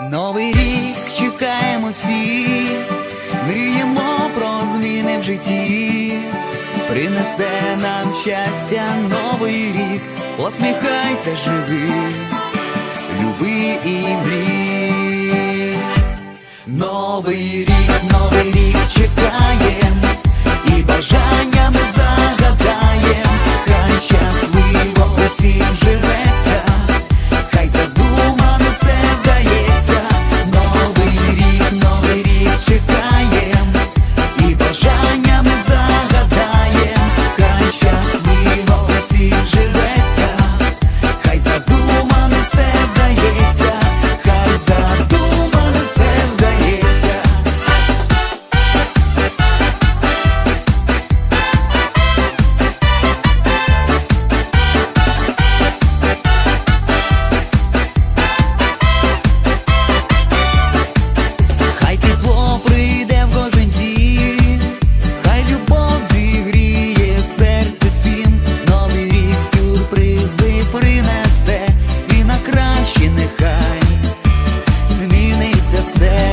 Новий рік чекаємо всі, мріємо про зміни в житті, принесе нам щастя, новий рік, посміхайся, живи, люби і мрій, новий рік. hacer.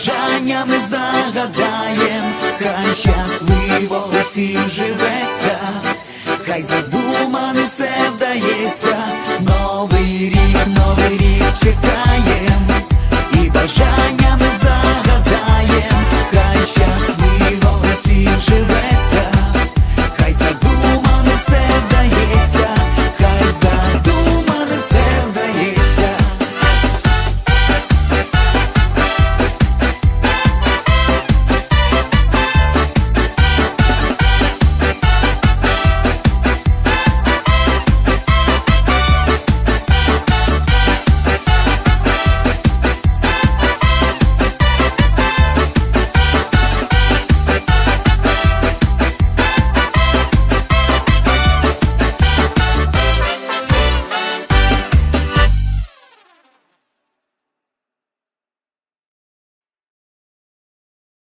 бажання ми загадаєм, хай щасливо усім живеться, хай задумане все вдається, новий рік, новий рік чекає.